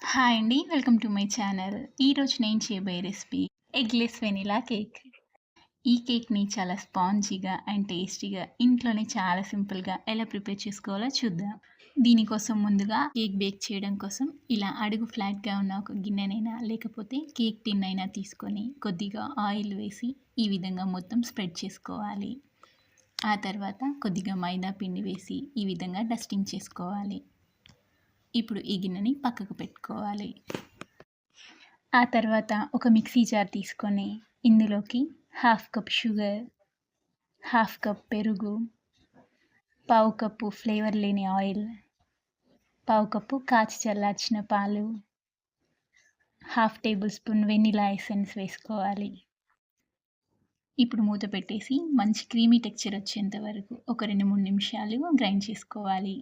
Hi అండి welcome to my channel. ఈరోజు నేను చేయబోయే రెసిపీ ఎగ్లెస్ వెనిలా కేక్. ఈ కేక్ని చాలా స్పాంజీగా అండ్ టేస్టీగా ఇంట్లోనే చాలా సింపుల్గా ఎలా ప్రిపేర్ చేసుకోవాలో చూద్దాం. దీనికోసం ముందుగా కేక్ బేక్ చేయడం కోసం ఇలా అడుగు ఫ్లాట్గా ఉన్న ఒక గిన్నెనైనా లేకపోతే కేక్ టిన్ అయినా తీసుకొని కొద్దిగా ఆయిల్ వేసి ఈ విధంగా మొత్తం స్ప్రెడ్ చేసుకోవాలి. ఆ తర్వాత కొద్దిగా మైదా పిండి వేసి ఈ విధంగా డస్టింగ్ చేసుకోవాలి. ఇప్పుడు ఈ గిన్నెని పక్కకు పెట్టుకోవాలి. ఆ తర్వాత ఒక మిక్సీ జార్ తీసుకొని ఇందులోకి half cup sugar half cup పెరుగు పావు కప్పు ఫ్లేవర్ లేని ఆయిల్ పావు కప్పు కాచి చల్లార్చిన పాలు half tablespoon vanilla essence వేసుకోవాలి. ఇప్పుడు మూత పెట్టేసి మంచి క్రీమీ టెక్చర్ వచ్చేంత వరకు ఒక రెండు మూడు నిమిషాలు గ్రైండ్ చేసుకోవాలి.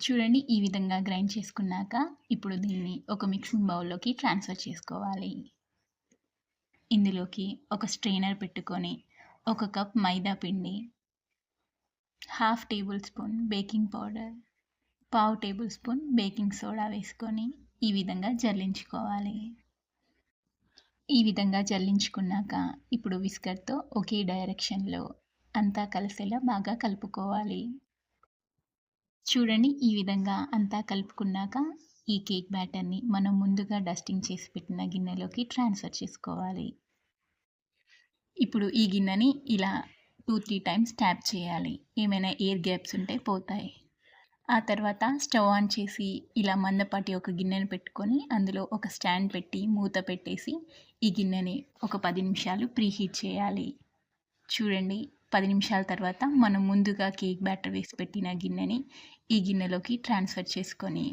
చూడండి ఈ విధంగా గ్రైండ్ చేసుకున్నాక ఇప్పుడు దీన్ని ఒక మిక్సింగ్ బౌల్లోకి ట్రాన్స్ఫర్ చేసుకోవాలి. ఇందులోకి ఒక స్ట్రెయినర్ పెట్టుకొని ఒక కప్ మైదా పిండి half tablespoon baking powder పావు టేబుల్ స్పూన్ బేకింగ్ సోడా వేసుకొని ఈ విధంగా జల్లించుకోవాలి. ఈ విధంగా జల్లించుకున్నాక ఇప్పుడు విస్కర్తో ఒకే డైరెక్షన్లో అంతా కలిసేలా బాగా కలుపుకోవాలి. చూడండి ఈ విధంగా అంతా కలుపుకున్నాక ఈ కేక్ బ్యాటర్ని మనం ముందుగా డస్టింగ్ చేసి పెట్టిన గిన్నెలోకి ట్రాన్స్ఫర్ చేసుకోవాలి. ఇప్పుడు ఈ గిన్నెని ఇలా టూ త్రీ టైమ్స్ ట్యాప్ చేయాలి. ఏమైనా ఎయిర్ గ్యాప్స్ ఉంటే పోతాయి. ఆ తర్వాత స్టవ్ ఆన్ చేసి ఇలా మందపాటి ఒక గిన్నెను పెట్టుకొని అందులో ఒక స్టాండ్ పెట్టి మూత పెట్టేసి ఈ గిన్నెని ఒక పది నిమిషాలు ప్రీహీట్ చేయాలి. చూడండి పది నిమిషాల తర్వాత మనం ముందుగా కేక్ బ్యాటర్ వేసి పెట్టిన గిన్నెని ఈ గిన్నెలోకి ట్రాన్స్ఫర్ చేసుకొని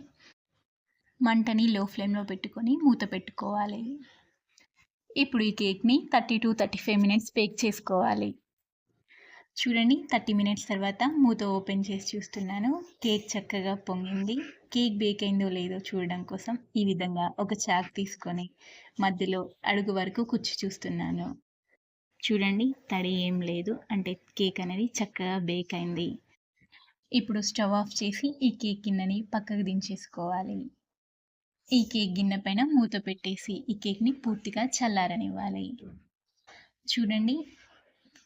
మంటని లో ఫ్లేమ్లో పెట్టుకొని మూత పెట్టుకోవాలి. ఇప్పుడు ఈ కేక్ని thirty to thirty five minutes bake చేసుకోవాలి. చూడండి థర్టీ మినిట్స్ తర్వాత మూత ఓపెన్ చేసి చూస్తున్నాను. కేక్ చక్కగా పొంగింది. కేక్ బేక్ అయిందో లేదో చూడడం కోసం ఈ విధంగా ఒక చాక్ తీసుకొని మధ్యలో అడుగు వరకు కుచ్చి చూస్తున్నాను. చూడండి తడి ఏం లేదు. అంటే కేక్ అనేది చక్కగా బేక్ అయింది. ఇప్పుడు స్టవ్ ఆఫ్ చేసి ఈ కేక్ గిన్నెని పక్కకు దించేసుకోవాలి. ఈ కేక్ గిన్నె పైన మూత పెట్టేసి ఈ కేక్ని పూర్తిగా చల్లారనివ్వాలి. చూడండి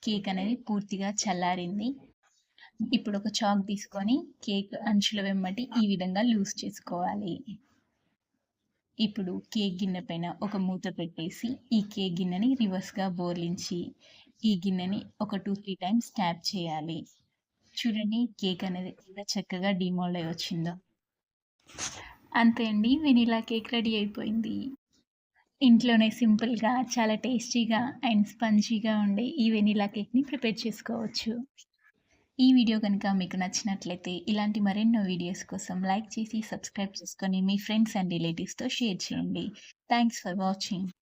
కేక్ అనేది పూర్తిగా చల్లారింది. ఇప్పుడు ఒక చాక్ తీసుకొని కేక్ అంచుల వెంబటి ఈ విధంగా లూజ్ చేసుకోవాలి. ఇప్పుడు కేక్ గిన్నె పైన ఒక మూత పెట్టేసి ఈ కేక్ గిన్నెని రివర్స్గా బోర్లించి ఈ గిన్నెని ఒక టూ త్రీ టైమ్స్ ట్యాప్ చేయాలి. చూడండి కేక్ అనేది ఎంత చక్కగా డిమోల్డ్ అయి వచ్చిందో. అంతే అండి వెనీలా కేక్ రెడీ అయిపోయింది. ఇంట్లోనే సింపుల్గా చాలా టేస్టీగా అండ్ స్పంజీగా ఉండే ఈ వెనీలా కేక్ని ప్రిపేర్ చేసుకోవచ్చు. ఈ వీడియో కనుక మీకు నచ్చినట్లయితే ఇలాంటి మరెన్నో వీడియోస్ కోసం లైక్ చేసి సబ్స్క్రైబ్ చేసుకొని మీ ఫ్రెండ్స్ అండ్ రిలేటివ్స్తో షేర్ చేయండి. Thanks for watching.